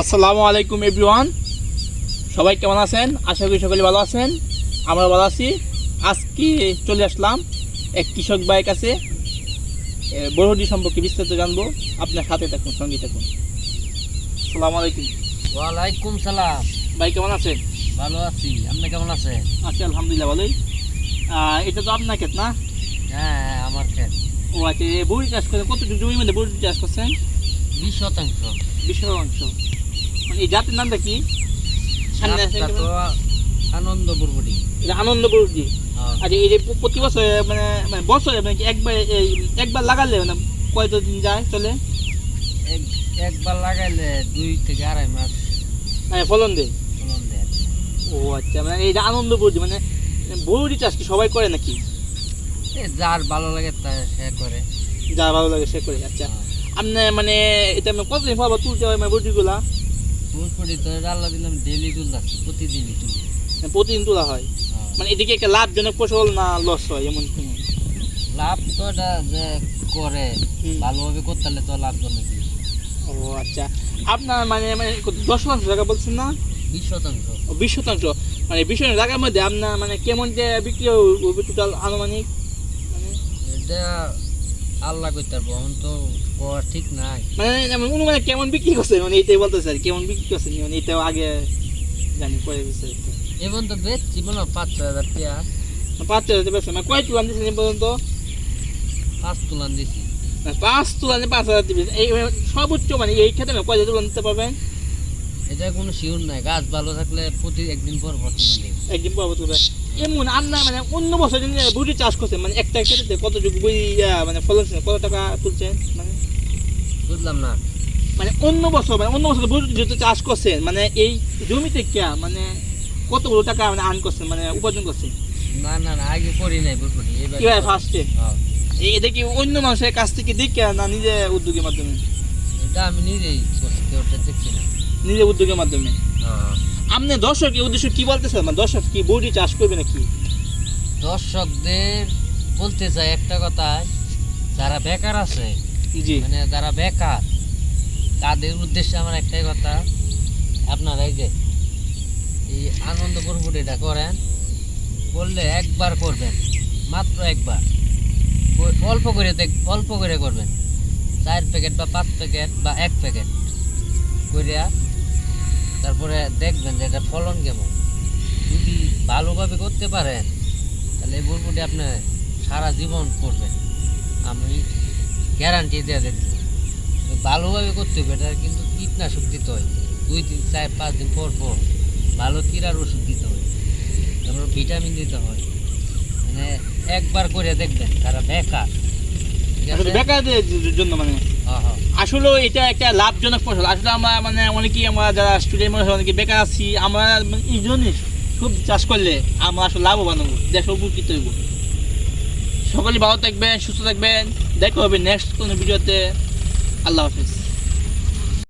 আসসালামু আলাইকুম এভরিওয়ান সবাই কেমন আছেন? আশা করি সকলে ভালো আছেন। আমরা ভালো আছি। আজকে চলে আসলাম এক কৃষক ভাইয়ের কাছে। এ, বরহডি সম্পর্কে বিস্তারিত জানব। আপনার সাথে থাকুন সঙ্গে থাকুন। আসসালামু আলাইকুম। ওয়ালাইকুম সালাম। ভাই কেমন আছেন? ভালো আছি। আপনি কেমন আছেন? আছি আলহামদুলিল্লাহ ভালোই। এটা তো আপনার ক্ষেত না? হ্যাঁ হ্যাঁ, আমার ক্ষেত। ও আচ্ছা বড়ি চাষ করেন? কতটুকু জমির মধ্যে বড়ি চাষ করছেন? বিশ শতাংশ। বিশ শতাংশ। এই জাতের নামটা কি? আনন্দ বুরবুটি। এটা আনন্দ বড়ি আর এই যে প্রতি বছর মানে মানে বছরে মানে একবার একবার লাগালে মানে কয়টা দিন যায় চলে? একবার লাগাইলে দুই থেকে আড়াই মাস। মানে ফলন দেয়? ফলন দেয়। ও আচ্ছা মানে এই যে আনন্দ বড়ি মানে বড়ি চাষ কি সবাই করে নাকি? যার ভালো লাগে তা সে করে। যা ভালো লাগে সে করে আচ্ছা। আপনি মানে এটা কতদিন পর তুলতে হয় মানে বড়িগুলা বুরবুটি তো আল্লাহ দিলাম ডেলি তুলতেছি প্রতিদিনই তুলি মানে প্রতিদিন তোলা হয়। মানে এদিকে একটা লাভজনক ফসল না লস হয় এমন কোনো? লাভ তো এটা যে করে। ভালোভাবে করতে হলে তো লাভ জনক ও আচ্ছা। আপনার মানে মানে দশ শতাংশ জায়গা বলছেন না? বিশ শতাংশ। বিশ শতাংশ। মানে বিশ শতাংশ জায়গার মধ্যে আপনার মানে কেমন যে বিক্রি টোটাল আনুমানিক? মানে এটা আল্লাহ করতে পারব এখন তো করা ঠিক নাই। মানে আমি অনুমানে কেমন বিক্রি করছে মানে এইটাই বলতেছে আর কেমন বিক্রি করছে মানে এটাও আগে জানি পরে বিস্তারিত এবং তো বেচছি মনে হয় পাঁচ হাজার টাকা পাঁচ হাজার বেশি মানে কয় তুলান দিয়েছেন পর্যন্ত? পাঁচ তুলান দিছি। মানে পাঁচ তুলানে পাঁচ হাজার দিবেন এই মানে সর্বোচ্চ মানে এই ক্ষেত্রে মানে কয় হাজার তুলান দিতে পারবেন? এটা কোনো শিউর নাই গাছ ভালো থাকলে প্রতি একদিন পর পর একদিন পর তুলবে এমন আপনার মানে অন্য বছর বুড়ি চাষ করছেন মানে একটা ক্ষেত্রে কতটুকু বুড়ি মানে ফলন কত টাকা তুলছেন মানে? বুঝলাম না। মানে অন্য বছর মানে অন্য বছর বুড়ি যেহেতু চাষ করছেন মানে এই জমিতে কে মানে কতগুলো টাকা মানে আর্ন করছেন মানে উপার্জন করছেন না না না আগে করি নাই বুটবুটি এবার ফার্স্টে এই এটা কি অন্য মানুষের কাছ থেকে দেখে না নিজে উদ্যোগের মাধ্যমে? এটা আমি নিজেই করছি ওটা দেখছি না। নিজে উদ্যোগের মাধ্যমে? হ্যাঁ। আপনি দর্শক উদ্দেশ্য কি বলতেছেন মানে দর্শক কি বড়ি চাষ করবে নাকি? দর্শকদের বলতে চাই একটা কথা যারা বেকার আছে জি। মানে যারা বেকার তাদের উদ্দেশ্যে আমার একটাই কথা আপনারা এই যে এই আনন্দ বুটবুটিটা করেন করলে একবার করবেন মাত্র একবার। অল্প করে দেখ অল্প করে করবেন। চার প্যাকেট বা পাঁচ প্যাকেট বা এক প্যাকেট করিয়া তারপরে দেখবেন যে এটা ফলন কেমন। যদি ভালোভাবে করতে পারেন, তাহলে এই বুটবুটি আপনি সারা জীবন করবেন। আমি গ্যারান্টি দিয়ে দেখছি ভালোভাবে করতে হবে এটা কিন্তু কীটনাশক দিতে হয়। দুই তিন চার, পাঁচ দিন পর পর ভালো কিরার ওষুধ দিতে হয়। তারপর ভিটামিন দিতে হয়। মানে একবার করে দেখবেন, তারা বেকার? বেকারদের জন্য মানে। আসলে এটা একটা লাভজনক ফসল। আসলে আমরা মানে অনেকেই আমরা যারা স্টুডেন্ট মানুষ, অনেকে বেকার আছি, আমরা মানে এই জন্যই খুব চাষ করলে আমরা আসলে লাভবান হব, দেশ উপকৃত হইব সকলে ভালো থাকবেন, সুস্থ থাকবেন। দেখা হবে নেক্সট কোনো ভিডিওতে। আল্লাহ হাফিজ।